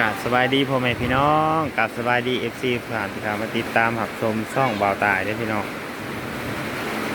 กาสบายดีพ่อแม่พี่น้องกาสบายดีเอฟซีผ่านที่ขามาติดตามหับชมช่องเบาตายเด้พี่น้อง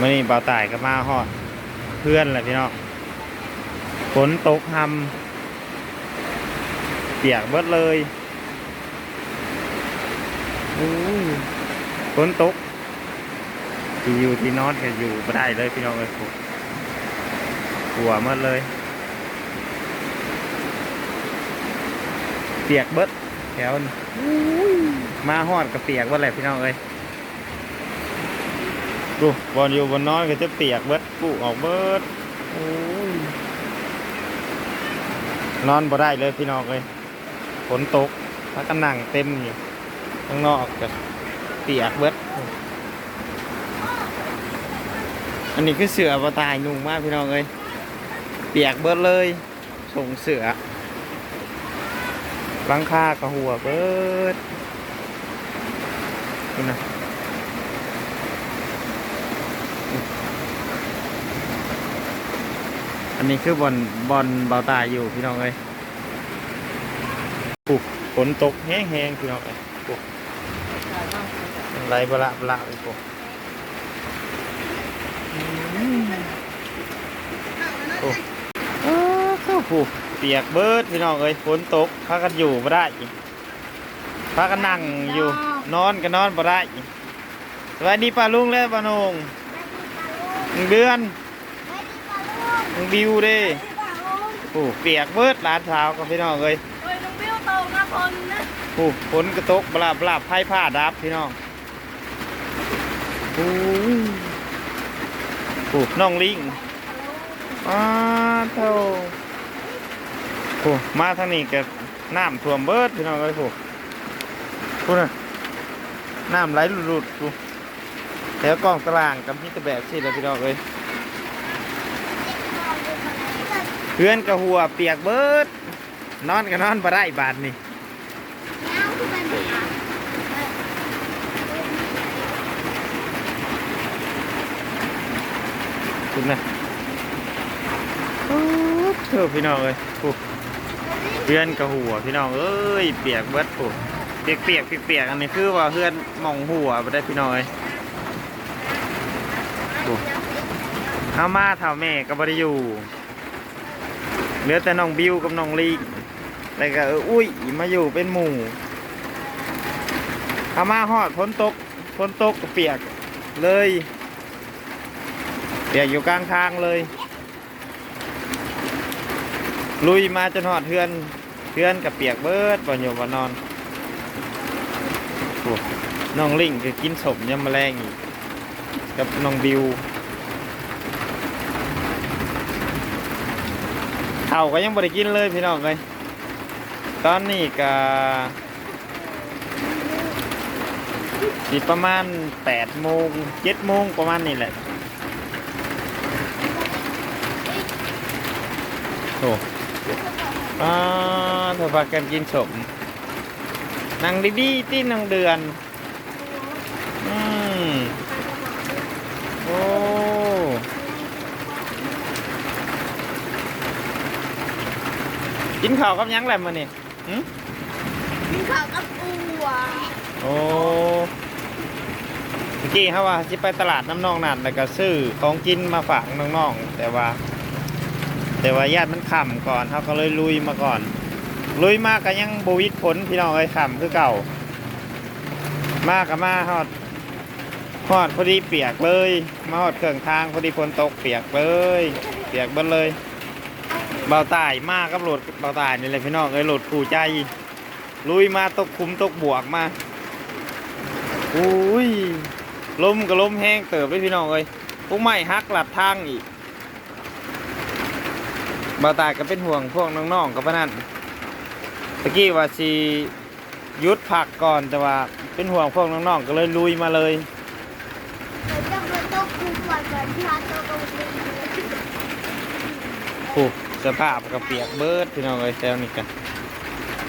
มื่อนี้เบาตายก็มาฮอดเพื่อนแหละพี่น้องฝนตกหำเปียกเบิดเลยอู้ยฝนตกที่อยู่ที่นอนก็อยู่ไม่ได้เลยพี่น้องเลยกลัวหมดเลย เปียกเบิดแถวนี้มาฮอดกับเปียกเบิดแหละพี่น้องเอ้ยดูบอลอยู่บนนอนก็จะเปียกเบิดกูออกเบิดโอ้ยนอนบ่ได้เลยพี่น้องเอ้ยฝนตกแล้วก็นั่งเต็มอยู่ข้างนอกก็เปียกเบิด อันนี้คือเสือปตายนุ่งมากพี่น้องเอ้ยเปียกเบิดเลยส่งเสือห ลังคากระหัวเบิดนี่นะอันนี้คือบอลบอลเบาตายอยู่พี่น้องเอ้ยปุ๊บฝนตกแห้งๆพี่น้องเอ้ยปุ๊บไหลบละบละไปปุ๊บโอ้เข้าผู เปียกเบิดพี่น้องเอ้ยฝนตกพากันอยู่บ่ได้พากันนั่งอยู่ นอนก็นอนบ่ได้สวัสดีป้าลุงและป้านงหนึ่งเดือนหนึ่งบิวเด้โอ้เปียกเบิดหลานสาวกับพี่น้องเอ้ยเฮ้ยน้องบิวโตนะคนนะโอ้ฝนกระตกบลาบลาบไพ่ผ้าดับพี่น้องโอ้ยโอ้น้องลิงอ้าเท่า โอ้มาทางนี้ก็น้ำท่วมเบิดพี่น้องเอ้ยโอ้พูดนะน้ำไหลหลุดๆกูแถวกล้องตารางกับมิตรแบบสิเลยพี่น้องเอ้ยเพื่อนกับหัวเปียกเบิด นอนก็นอนบ่ได้บาดนี่คุณนะโอ้เท่าพี่น้องเอ้ยโอ้ เพื่อนกับหัวพี่น้องเอ้ยเปียกเบิดโอ้เปียกเปียกเปียกเปียกอันนี้คือว่าเพื่อนมองหัวบ่ได้พี่น้องเอ้ยโอ้ามาเท่าแม่ก็บ่ได้อยู่เหลือแต่น้องบิวกับน้องลีแล้วก็อุ้ยมาอยู่เป็นหมู่เอามาหอดฝนตกฝนตกเปียกเลยเปียกอยู่กลางทางเลยลุยมาจนหอดเทือน เทือนกับเปียกเบิดบ่อยู่บ่นอนอ้น้องลิงคือกินสมยำแมลงอีกกับน้องบิวเขาก็ยังบริกินเลยพี่น้องเลยตอนนี้ก็สิประมาณแปดโมงเจ็ดโมงประมาณนี้แหละโอ้ อ่าเธอพากันกินสมนั่งดีๆที่นั่งเดือน อืมโอ้กินข้าวกับหยังแหละมื้อนี่หึมีข่าวกับอัวโอ้เมื่อกี้เขาว่าสิไปตลาดน้ำนองนั่นแล้วก็ซื้อของกินมาฝากน้องๆแต่ว่า แต่ว่าญาติมัน ค่ำก่อนเขาก็เลยลุยมาก่อน ลุยมากก็ยังบวิดผลพี่น้องเอ้ยค่ำคือเก่า มากกับมาฮอดฮอดพอดีเปียกเลย มาฮอดเครื่องทางพอดีฝนตกเปียกเลย เปียกเบิดเลยเบาตายมากกับรถเบาตายนี่เลยพี่น้องเอ้ยรถขู่ใจ ลุยมาตกคุ้มตกบวกมาอุ้ยลมก็ลมแห้งเติบเลยพี่น้องเอ้ยพวกไม้ฮักหลัดทางอีก บาตายก็เป็นห่วงพวกน้องๆกับพนันตะกี้ว่าสิหยุดพักก่อนแต่ว่าเป็นห่วงพวกน้องๆก็เลยลุยมาเลยเดี๋ยวจะมาตกคุกก่อนก่อนที่ร้านโตกงเป็นผูกสภาพกระเปียกเบิดพี่น้องเอ้ยแซวนี่กัน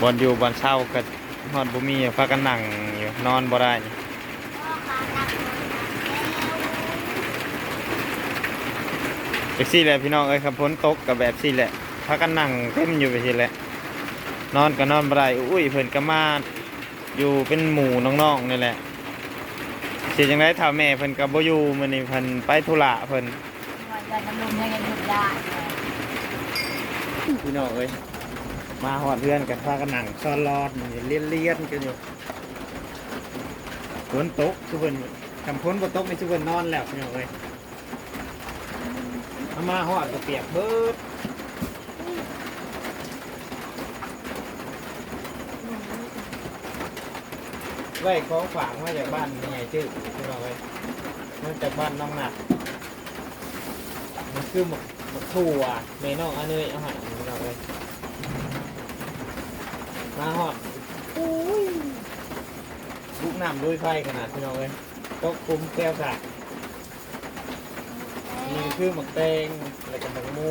บอลอยู่บอลเช่ากันนอนบ่มีพากันนั่งอยู่นอนบ่ได้ พ่อขาหนัก เอ็กซี่แหละพี่น้องเอ้ยครับฝนตกกับแบบซี่แหละพากันนั่งเต็มอยู่ไปซี่แหละ นอนก็นอนบ่ได้อุ้ยเพิ่นก็มาอยู่เป็นหมู่น้องๆนี่แหละเสิจังได๋ถ้าแม่เพิ่นก็บ่อยู่มื้อนี้เพิ่นไปธุระเพิ่นว่าจะมันลมยังไงหยุดได้พี่น้องเอ้ยมาฮอดเพื่อนกันพากันนั่งซ้อนรอดนี่เลียนๆกันอยู่ฝนตกคือเพิ่นคำพ้นบ่ตกนี่คือเพิ่นนอนแล้วพี่น้องเอ้ย เอามาฮอดก็เปียกเบิดไว้ของฝางมาจากบ้านนี่ไงชื่อพี่น้องเอ้ยมาจากบ้านน้องหนักมันคือหมกหมกถั่วเมน้องอันนี้เอาใหายพี่น้องเอ้ยมาฮอดอุ้ยลูกน้ำด้วยไฟขนาดพี่น้องเอ้ยตกคุ้มแก้วสักีคือหมกแตงแล้วก็หมกมู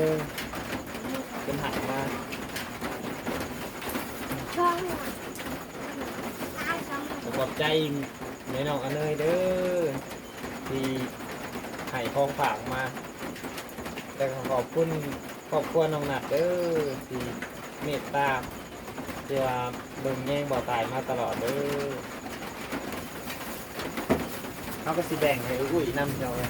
เป็นหักมาช่องตายสองขอบใจเมน้องอันเนยเด้อที่ให้ของฝากมา แต่ก็ขอบคุณครอบครัวน้องหนัดเด้อที่เมตตาที่ว่าเบิ่งแย่งบ่อตายมาตลอดเด้อเขาก็สิแบ่งให้อุ้ยนำเจ้าเลย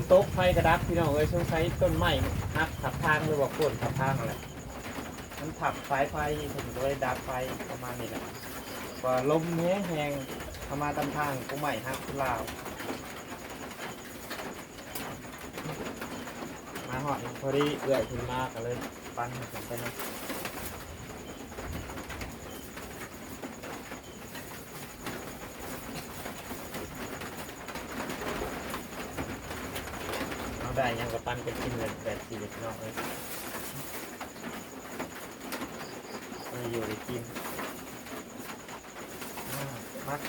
น ตกไฟกระดับพี่น้องเอ้ยช่วงใช้ต้นไม้หักขับทางหรือว่าโค่นขับทางอะไรมันขับสายไฟถึงจะได้ดับไฟประมาณนี้แหละว่าลมแห้งแหงเข้ามาตามทางก็ไม่หักลาวมาหอดพอดีเอื่อยขึ้นมากันเลย ปั้นกันไปนะาได้ยังกับปั้นกันกินเลยแบบสี่เด็กน้องเลยม่อยู่ในกินมัก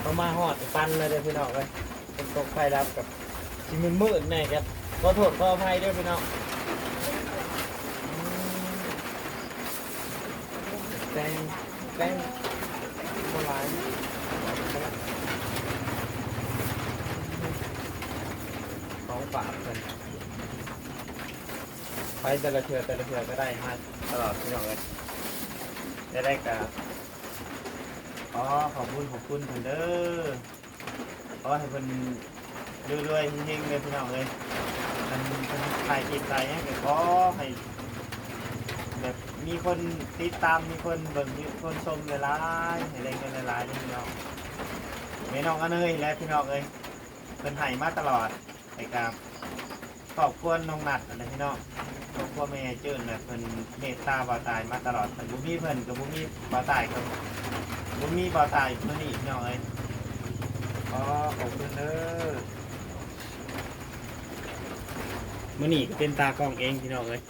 เอามาหอดปันเลยเด้อพี่น้องเลยเป็นตกไฟรับกับที่มันมืดแน่ครับขอโทษขออภัยด้วยพี่น้องแตงแตงโบราณของ ฝากเพิ่นไปแต่ละเทือแต่ละเทือก็ได้มาตลอดพี่น้องเลยได้ได้กับอ๋อขอบคุณขอบคุณเพิ่อนเด้อขอให้เพิ่อนรวยๆเฮงๆเลยพี่น้องเลยมันเพิ่นถ่ายคลิปถ่ายหยังก็ขอให้แบบมีคนติดตามมีคนเบิ่งมีคนชมหลายๆให้ได้เงินหลายๆนี่พี่น้องไม่น้องอันเอ้ยและพี่น้องเอ้ยเพิ่นให้มาตลอด ไอ้กับขอบคุณน้องนัดอันนี้พี่น้องขอบคุณแม่เจิ้นนี่ยเพิ่นเมตตาบ่าวตายมาตลอดแต่บุมีเพิ่นกับบุมีบ่าวตายกับบุมีบ่าวตายมื้อนี้พี่น้องเอ้ยขอขอบคุณเด้อมื้อนี้ก็เป็นตากล้องเองพี่น้องเอ้ย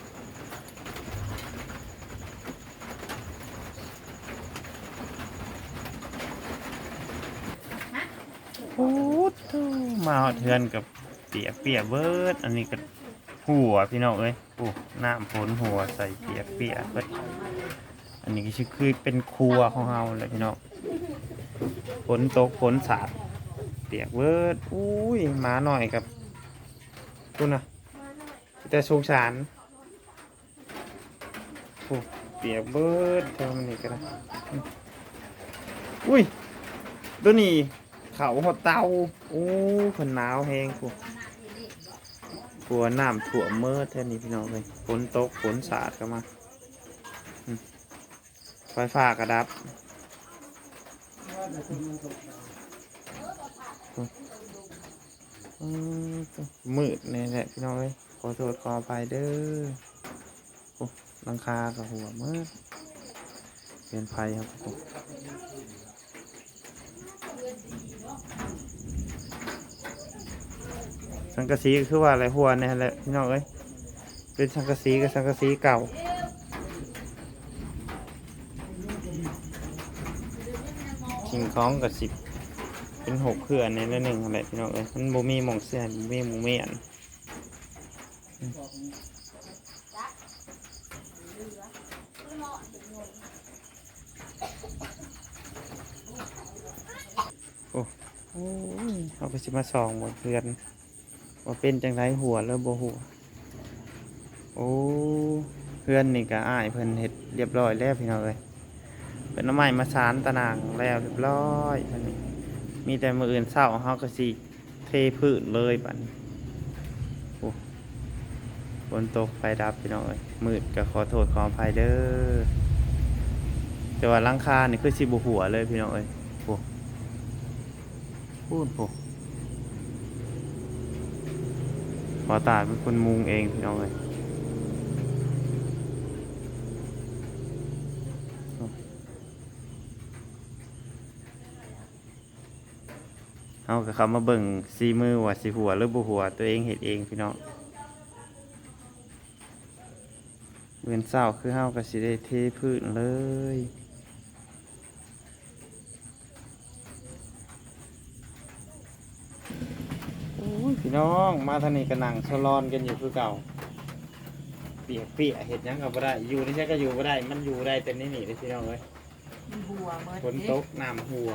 โอ้โหมาหอดเทือนกับ ปียกเปียกเบิดอันนี้ก็หัวพี่น้องเอ้ยโอ้น้ำฝนหัวใส่เปียกเปียกเบิดอันนี้ก็ชื่อคือเป็นครัวของเราเลยพี่น้องฝนตกฝนสาดเปียกเบิดอุ้ยหมาหน่อยกับตุนะแต่สงสารโอ้เปียกเบิดเท่ามันนี่ก็ได้อุ้ยตัวนี้ เขาหดเตาโอ้คนหนาวแหงกูกลัวน้ำถั่วเมื่อแท่นี้พี่น้องเลยฝนตกฝนสาดก็มาไฟฟ้ากระดับมืดเนี่ยแหละพี่น้องเลยขอโทษขออภัยเด้อลังคากับหัวเมื่อเป็นไฟครับผม สังกะสีก็คือว่าอะไรหัวเนี่ยแหละพี่น้องเอ้ยเป็นสังกะสีกับสังกะสีเก่าคิงคองกับสิบเป็นหกเครื่องในละหนึ่งอะไรพี่น้องเอ้ยมันบ่มีมองเสียนบ่มีมองเมียน โอ้ยเอาไปสิมาสองหมดเพื่อนว่าเป็นจังไรหัวแล้วบ่หัวโอ้เพื่อนนี่ก็อ้ายเพิ่อนเฮ็ดเรียบร้อยแล้วพี่น้องเอ้ยเป็นน้ำใหม่มาสารตะนางแล้วเรียบร้อยบัดนี้มีแต่มืออื่นเศร้าเฮาก็สิเทพื้นเลยบัดนี้โอ้ฝนตกไฟดับพี่น้องเอ้ยมืดก็ขอโทษขออภัยเด้อแต่ว่าลังคานี่คือสิบ่หัวเลยพี่น้องเอ้ยโอ้ พูดโอ้ขอตาเป็นคนมุงเองพี่น้องเอ้ยเอากับเขามาเบิ่งซีมือว่าสิหัวหรือบ่หัว ตัวเองเห็ดเองพี่น้องเงินเศร้าคือเฮาก็สิได้เทพื้นเลยโอ้ย พี่น้องมาทางนี้ก็นั่งสลอนกันอยู่คือเก่า เปียกเปียกเห็ดหยังก็บ่ได้ อยู่นี่ใช่ก็อยู่บ่ได้ มันอยู่ได้แต่นี่นี่เลยพี่น้องเอ้ยมันหัวเมื่อฝนตกน้ำหัว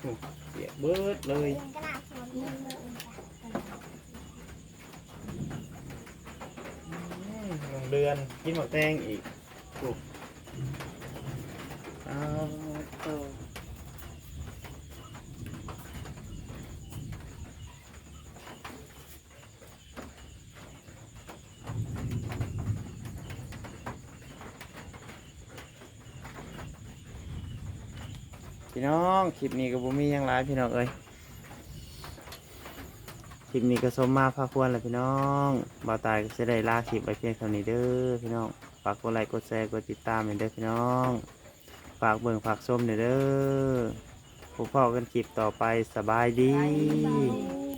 โอ้เปียกเบิดเลยเป็นกระดาษสวนมือหนึ่งเดือนกินหมดแตงอีกถูกเอาเต้า พี่น้องคลิปนี้ก็บ่มีหยังหลายพี่น้องเอ้ยคลิปนี้ก็สมมาพาควรแหละพี่น้องบ่าวตายก็จะได้ลาคลิปไปเพียงเท่านี้เด้อพี่น้องฝากกดไลค์กดแชร์กดติดตามให้เด้อพี่น้อง ฝากเบิ่งฝากส้มเด้อพบพ่อกันคลิปต่อไปสบายดีดี